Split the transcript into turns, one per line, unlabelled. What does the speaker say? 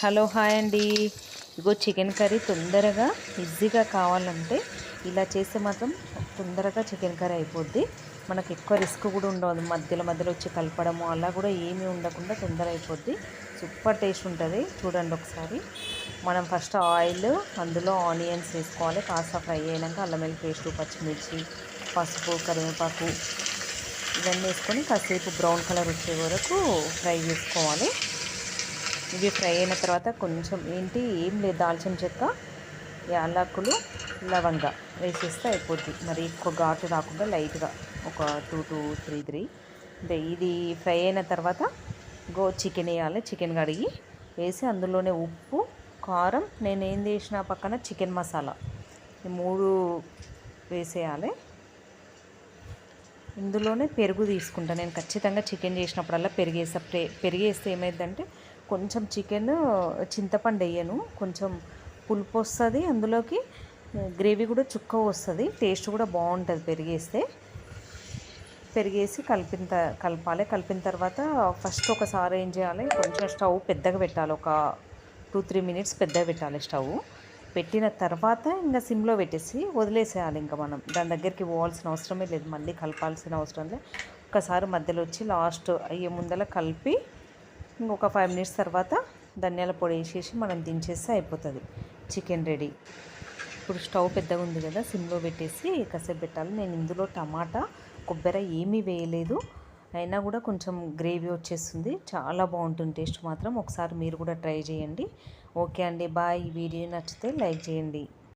Hello hi అండి. ఇగో chicken curry తొందరగా ఈజీగా కావాలంటే ఇలా చేస్తే మాత్రం తొందరగా చికెన్ కర్రీ అయిపోద్ది. మనకు ఎక్కువ రిస్క్ కూడా ఉండదు. మధ్యలో మధ్యలో వచ్చి కలపడము అలా కూడా ఏమీ ఉండకుండా తొందర అయిపోద్ది. సూపర్ టేస్ట్ ఉంటుంది. చూడండి ఒకసారి. మనం ఫస్ట్ ఆయిల్ అందులో ఆనియన్స్ వేసుకోవాలి. కాస్త ఫ్రై అయినాక అల్లం వెల్లి పేస్ట్ పచ్చిమిర్చి పసుపు కరివేపాకు ఇవన్నీ వేసుకొని కాసేపు బ్రౌన్ కలర్ వచ్చే వరకు ఫ్రై చేసుకోవాలి. ఇవి ఫ్రై అయిన తర్వాత కొంచెం ఏంటి ఏం లేదు దాల్చిన చెక్క యాలకులు లవంగ వేసేస్తే అయిపోద్ది. మరి ఎక్కువ ఘాటు రాకుండా లైట్గా ఒక టూ టూ త్రీ త్రీ. అంటే ఇది ఫ్రై అయిన తర్వాత గో చికెన్ వేయాలి. చికెన్ కడిగి వేసి అందులోనే ఉప్పు కారం నేను ఏం చేసిన పక్కన చికెన్ మసాలా. ఈ మూడు వేసేయాలి. ఇందులోనే పెరుగు తీసుకుంటాను నేను ఖచ్చితంగా చికెన్ చేసినప్పుడల్లా పెరిగేస్తా పెరిగేస్తే ఏమైందంటే కొంచెం చికెన్ చింతపండు వేయను కొంచెం పులుపు వస్తుంది అందులోకి. గ్రేవీ కూడా చుక్క వస్తుంది. టేస్ట్ కూడా బాగుంటుంది పెరిగేస్తే. పెరిగేసి కలిపిన కలపాలి. కలిపిన తర్వాత ఫస్ట్ ఒకసారి ఏం చేయాలి? కొంచెం స్టవ్ పెద్దగా పెట్టాలి. ఒక టూ త్రీ మినిట్స్ పెద్దగా పెట్టాలి స్టవ్. పెట్టిన తర్వాత ఇంకా సిమ్లో పెట్టేసి వదిలేసేయాలి ఇంకా మనం. దాని దగ్గరికి పోవాల్సిన అవసరమే లేదు. మళ్ళీ కలపాల్సిన అవసరం లేదు. ఒకసారి మధ్యలో వచ్చి లాస్ట్ అయ్యే ముందర కలిపి ఇంకొక ఫైవ్ మినిట్స్ తర్వాత ధనియాల పొడి వేసేసి మనం దించేస్తే అయిపోతుంది. చికెన్ రెడీ ఇప్పుడు స్టవ్ పెద్దగా ఉంది కదా సిమ్లో పెట్టేసి కాసేపు పెట్టాలి. నేను ఇందులో టమాటా కొబ్బరి ఏమీ వేయలేదు. అయినా కూడా కొంచెం గ్రేవీ వచ్చేస్తుంది. చాలా బాగుంటుంది టేస్ట్ మాత్రం. ఒకసారి మీరు కూడా ట్రై చేయండి. ఓకే అండి బాయ్. ఈ వీడియో నచ్చితే లైక్ చేయండి.